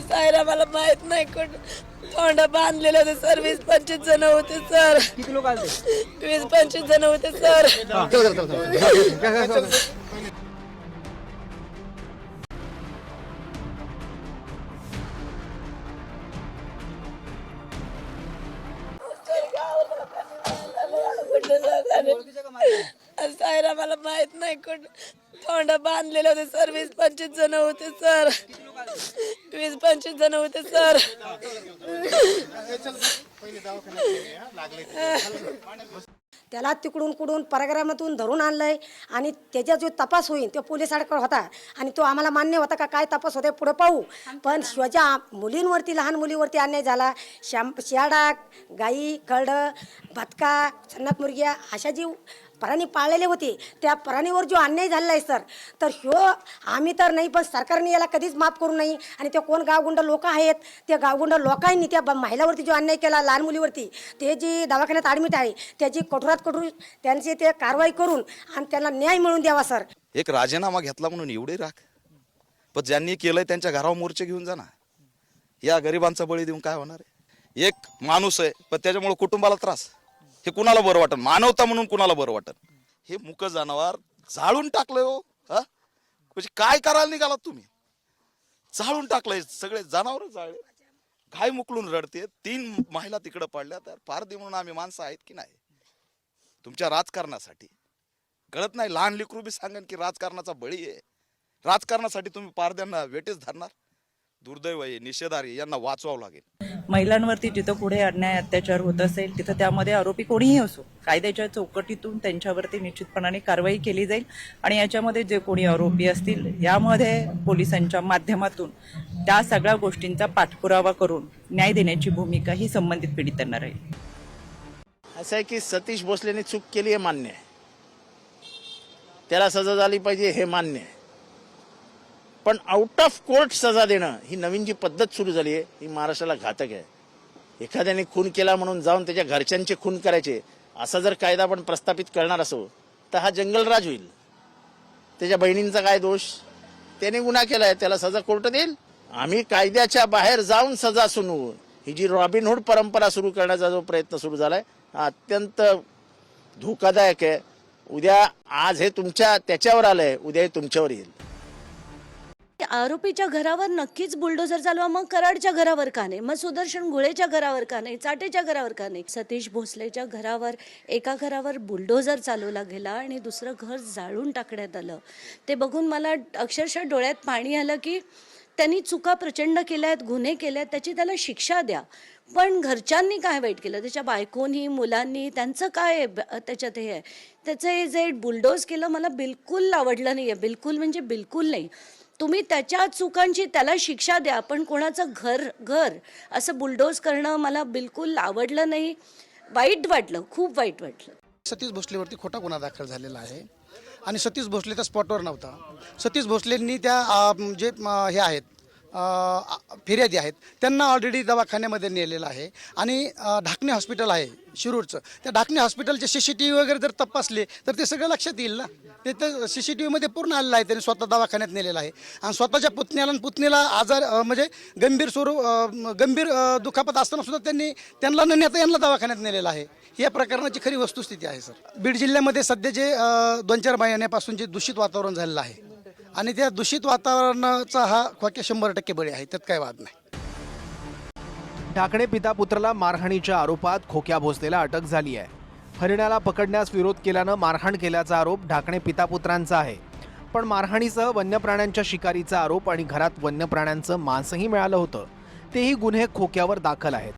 सायरा मला माहीत नाही कुठं तोंड बांधलेलं होते. सर वीस पंचवीस जण होते सर. किती लोक आले? वीस पंचवीस जण होते सर. मला माहीत नाही कुठं तोंड बांधलेलं होते सर वीस पंचवीस जण होते सर. वीस पंचवीस जण होते सर. त्याला तिकडून कुडून परग्रामातून धरून आणलंय आणि त्याचा जो तपास होईल तो पोलिसांकडे होता. आणि तो आम्हाला मान्य होता का काय तपास होते पुढे पाहू. पण शिवाच्या मुलींवरती लहान मुलीवरती अन्याय झाला. श्याम शियाडा गाई कळड भतका सन्नात मुर्ग्या अशा जी प्राणी पाळलेले होते. त्या प्राणीवर जो अन्याय झालेला आहे सर तर ह्यो आम्ही तर नाही पण सरकारने याला कधीच माफ करू नाही आणि ते कोण गावगुंड लोक आहेत त्या गावगुंड लोकांनी त्या ब- महिलावरती जो अन्याय केला लहान मुलीवरती ते जी दवाखान्यात ॲडमिट आहे त्याची कठोरात कठोर त्यांची ते कारवाई करून आणि त्यांना न्याय मिळवून द्यावा सर. एक राजीनामा घेतला म्हणून एवढे राख पण ज्यांनी केलंय त्यांच्या घरावर मोर्चे घेऊन जा ना. या गरिबांचा बळी देऊन काय होणार आहे? एक माणूस आहे पण त्याच्यामुळे कुटुंबाला त्रास. हे कुणाला बरं वाटत? मानवता म्हणून कुणाला बरं वाटत? हे मुक जनावर जाळून टाकलंय हो हा? म्हणजे काय करायला निघालात तुम्ही? जाळून टाकलंय सगळे जनावर जाळले. घाय मुकलून रडते. तीन महिला तिकडं पडल्या तर फार दे म्हणून आम्ही माणसं आहेत की नाही? तुमच्या राजकारणासाठी. कळत नाही लहान लेकरू बी सांगेन की राजकारणाचा बळी आहे. राजकारणासाठी तुम्ही पारद्यांना वेटेच धरणार. दुर्दैव आहे निषेधारी यांना वाचवावं लागेल. महिलांवरती जिथं पुढे अन्याय अत्याचार होत असेल तिथं त्यामध्ये आरोपी कोणीही असो कायद्याच्या चौकटीतून त्यांच्यावरती निश्चितपणाने कारवाई केली जाईल आणि याच्यामध्ये जे कोणी आरोपी असतील यामध्ये पोलिसांच्या माध्यमातून त्या सगळ्या गोष्टींचा पाठपुरावा करून न्याय देण्याची भूमिका ही संबंधित पीडितांना राहील. असं आहे की सतीश भोसलेने चूक केली हे मान्य आहे. त्याला सजा झाली पाहिजे हे मान्य आहे. पण आउट ऑफ कोर्ट सजा देणं ही नवीन जी पद्धत सुरू झाली आहे ही महाराष्ट्राला घातक आहे. एखाद्याने खून केला म्हणून जाऊन त्याच्या घरच्यांचे खून करायचे असा जर कायदा आपण प्रस्थापित करणार असो तर हा जंगलराज होईल. त्याच्या बहिणींचा काय दोष? त्याने गुन्हा केलाय त्याला सजा कोर्ट देईल आम्ही कायद्याच्या बाहेर जाऊन सजा सुनवू ही जी रॉबिनहूड परंपरा सुरू करण्याचा जो प्रयत्न सुरू झालाय हा अत्यंत धोकादायक आहे. उद्या आज हे तुमच्या त्याच्यावर आलंय उद्या हे तुमच्यावर येईल. आरोपीच्या घरावर नक्कीच बुलडोझर चालवा. मग कराडच्या घरावर का नाही? मग सुदर्शन गुळेच्या घरावर का नाही? चाटेच्या घरावर का नाही? सतीश भोसलेच्या घरावर एका घरावर बुलडोझर चालवला गेला आणि दुसरं घर जाळून टाकण्यात आलं. ते बघून मला अक्षरशः डोळ्यात पाणी आलं की त्यांनी चुका प्रचंड केल्या आहेत गुन्हे केले आहेत त्याची त्याला शिक्षा द्या. पण घरच्यांनी काय वाईट केलं? त्याच्या बायकोनी मुलांनी त्यांचं काय ब- त्याच्यात हे आहे? त्याचं हे जे बुलडोज केलं मला बिलकुल आवडलं नाही आहे बिलकुल म्हणजे बिलकुल नाही. तुम्ही त्याच्या चुकांची त्याला शिक्षा द्या पण कोणाचं घर घर असं बुलडोज करणं मला बिलकुल आवडलं नाही. वाईट वाटलं खूप वाईट वाटलं. सतीश भोसलेवरती खोटा गुन्हा दाखल झालेला आहे. आणि सतीश भोसले त्या स्पॉटवर नव्हता. सतीश भोसलेंनी त्या जे हे आहेत फिर्यादी आहेत. त्यांना ऑलरेडी दवाखान्यामध्ये नेलेलं आहे. आणि ढाकणे हॉस्पिटल आहे शिरूरचं. त्या ढाकणे हॉस्पिटलचे सी सी टी व्ही वगैरे जर तपासले तर ते सगळं लक्षात येईल ना? ते तर सी सी टी व्हीमध्ये पूर्ण आलेलं आहे. त्यांनी स्वतः दवाखान्यात नेलेलं आहे. आणि स्वतःच्या पुतण्याला आणि पुतणीला आजार म्हणजे गंभीर स्वरूप गंभीर दुखापत असताना सुद्धा त्यांनी त्यांना न नेता यांना दवाखान्यात नेलेलं आहे. या प्रकरणाची खरी वस्तुस्थिती आहे सर. बीड जिल्ह्यामध्ये सध्या जे दोन चार महिन्यापासून जे दूषित वातावरण झालेलं आहे आणि त्या दूषित वातावरणाचा हा खोक्या शंभर टक्के बळी आहे. त्यात काही वाद नाही. ढाकणे पिता पुत्राला मारहाणीच्या आरोपात खोक्या भोसलेला अटक झाली आहे. हरिणाला पकडण्यास विरोध केल्यानं मारहाण केल्याचा आरोप ढाकणे पिता पुत्रांचा आहे. पण मारहाणीसह वन्य प्राण्यांच्या शिकारीचा आरोप आणि घरात वन्य प्राण्यांचं मांसही मिळालं होतं. तेही गुन्हे खोक्यावर दाखल आहेत.